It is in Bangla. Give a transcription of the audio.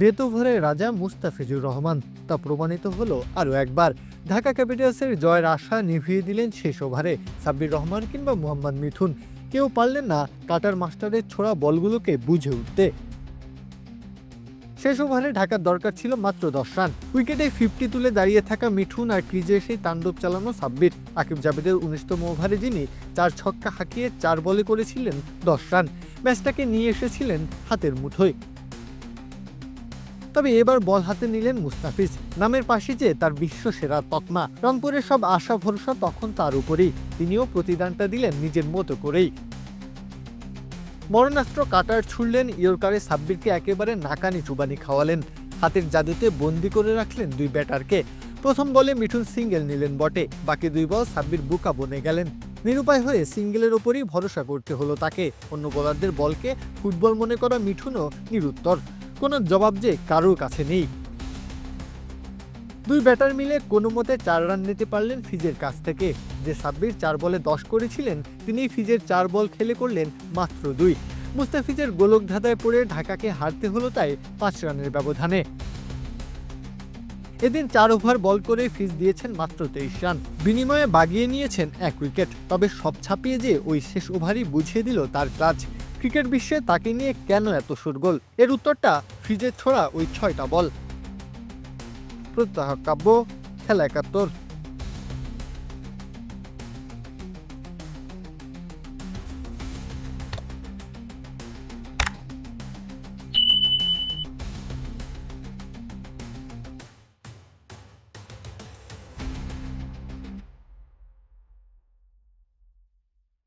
ডেথ রাজা মুস্তাফিজুর রহমান। তা প্রমাণিত হলো আরও একবার, ঢাকা ক্যাপিটালসের জয়ের আশা নিভিয়ে দিলেন শেষ ওভারে সাব্বির রহমান কিংবা মোহাম্মদ মিথুন। কেউ পারলেন না কাটার মাস্টারের ছোড়া বলগুলোকে বুঝে উঠতে। শেষ ওভারে ঢাকার দরকার ছিল মাত্র দশ রান। উইকেটে ফিফটি তুলে দাঁড়িয়ে থাকা মিঠুন আর ক্রিজে এসেই তাণ্ডব চালানো সাব্বির। আকিব জাভেদের উনিশতম ওভারে যিনি চার ছক্কা হাঁকিয়ে চার বলে করেছিলেন দশ রান। ম্যাচটাকে নিয়ে এসেছিলেন হাতের মুঠোয়। তবে এবার বল হাতে নিলেন মুস্তাফিজ। নামের পাশে যে তার বিশ্ব সেরা তকমা। রংপুরের সব আশা ভরসা তখন তার উপরেই। তিনিও প্রতিদানটা দিলেন নিজের মতো করেই। মরণাস্ত্র কাটার ছুড়লেন ইয়র্কারে সাব্বিরকে একেবারে নাকানি চুবানি খাওয়ালেন। হাতের জাদুতে বন্দি করে রাখলেন দুই ব্যাটারকে। প্রথম বলে মিঠুন সিঙ্গেল নিলেন বটে। বাকি দুই বল সাব্বির বুকা বনে গেলেন। নিরুপায় হয়ে সিঙ্গেলের ওপরই ভরসা করতে হলো তাকে। অন্য বোলারদের বলকে ফুটবল মনে করা মিঠুনও নিরুত্তর। কোনো জবাব যে কারোর কাছে নেই। দুই ব্যাটার মিলে কোনো মতে চার রান নিতে পারলেন ফিজের কাছ থেকে। যে সাব্বির চার বলে দশ করেছিলেন তিনি ফিজের চার বল খেলে করলেন মাত্র দুই। মুস্তাফিজের গোলক ধাঁধায় পড়ে ঢাকাকে হারতে হলো তাই পাঁচ রানের ব্যবধানে। এদিন চার ওভার বল করে ফিজ দিয়েছেন মাত্র তেইশ রান। বিনিময়ে বাগিয়ে নিয়েছেন এক উইকেট। তবে সব ছাপিয়ে যে ওই শেষ ওভারই বুঝিয়ে দিল তার ক্লাচ। ক্রিকেট বিশ্বে তাকে নিয়ে কেন এত সুরগোল এর উত্তরটা ফ্রিজে ছোড়া ওই ছয়টা বল। প্রত্যাহ কাব্য, খেলা একাত্তর।